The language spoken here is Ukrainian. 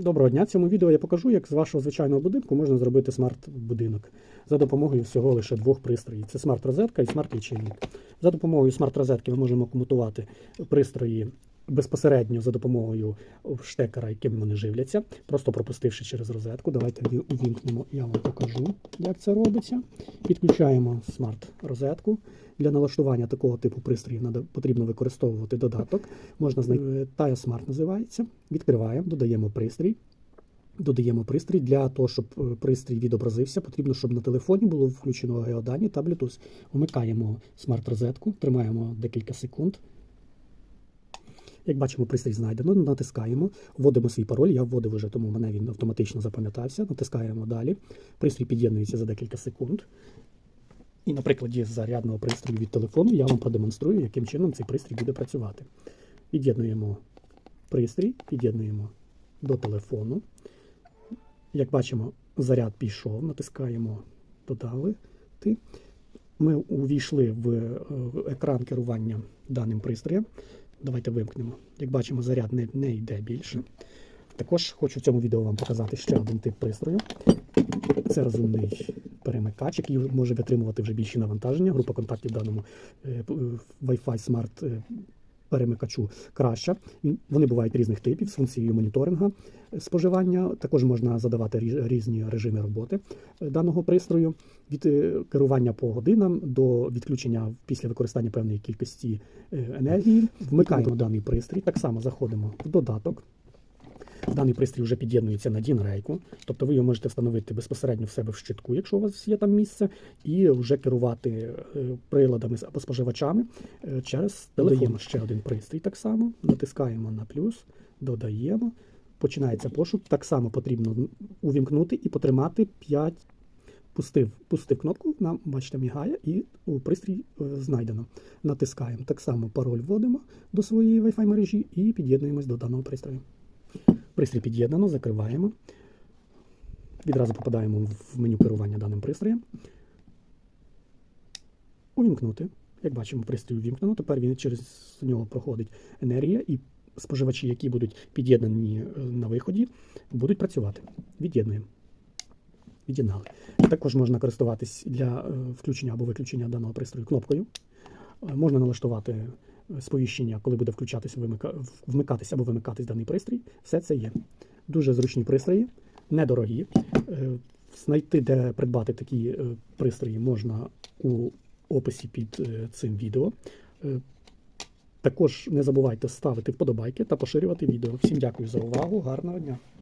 Доброго дня! В цьому відео я покажу, як з вашого звичайного будинку можна зробити смарт-будинок за допомогою всього лише двох пристроїв: це смарт-розетка і смарт-лічильник. За допомогою смарт-розетки ми можемо комутувати пристрої безпосередньо за допомогою штекера, яким вони живляться, просто пропустивши через розетку. Давайте увімкнемо, я вам покажу, як це робиться. Підключаємо смарт-розетку. Для налаштування такого типу пристроїв потрібно використовувати додаток. Можна знайти Taya Smart називається. Відкриваємо, додаємо пристрій. Додаємо пристрій для того, щоб е, пристрій відобразився. Потрібно, щоб на телефоні було включено геодані та Bluetooth. Вмикаємо смарт-розетку, тримаємо декілька секунд. Як бачимо, пристрій знайдено, натискаємо, вводимо свій пароль. Я вводив вже, тому мене він автоматично запам'ятався. Натискаємо далі. Пристрій під'єднується за декілька секунд. І на прикладі зарядного пристрою від телефону я вам продемонструю, яким чином цей пристрій буде працювати. Під'єднуємо пристрій, під'єднуємо до телефону. Як бачимо, заряд пішов, натискаємо Додали. Ми увійшли в е, екран керування даним пристроєм. Давайте вимкнемо. Як бачимо, заряд не, не йде більше. Також хочу в цьому відео вам показати ще один тип пристрою. Це розумний перемикач, який може витримувати вже більші навантаження. Група контактів в даному е, е, Wi-Fi Smart е, перемикачу краща. Вони бувають різних типів з функцією моніторинга споживання. Також можна задавати різні режими роботи е, даного пристрою від е, керування по годинам до відключення після використання певної кількості е, енергії. Вмикаємо даний пристрій. Так само заходимо в додаток. Даний пристрій вже під'єднується на DIN-рейку, тобто ви його можете встановити безпосередньо в себе в щитку, якщо у вас є там місце, і вже керувати е, приладами або споживачами е, через телефон. Додаємо ще один пристрій так само, натискаємо на плюс, додаємо. Починається пошук. Так само потрібно увімкнути і потримати 5. Пустив, пустив кнопку, нам, бачите, мігає, і у пристрій е, знайдено. Натискаємо. Так само пароль вводимо до своєї Wi-Fi мережі і під'єднуємось до даного пристрою. Пристрій під'єднано, закриваємо. Відразу попадаємо в меню керування даним пристроєм. Увімкнути. Як бачимо, пристрій увімкнено. Тепер він через нього проходить енергія, і споживачі, які будуть під'єднані е, на виході, будуть працювати. Від'єднуємо. Від'єднали. Також можна користуватись для е, включення або виключення даного пристрою кнопкою. Е, Можна налаштувати сповіщення, коли буде включатися, вимика... вмикатися або вимикатись даний пристрій. Все це є. Дуже зручні пристрої, недорогі. Е, Знайти, де придбати такі е, пристрої, можна у описі під е, цим відео. Також не забувайте ставити вподобайки та поширювати відео. Всім дякую за увагу. Гарного дня!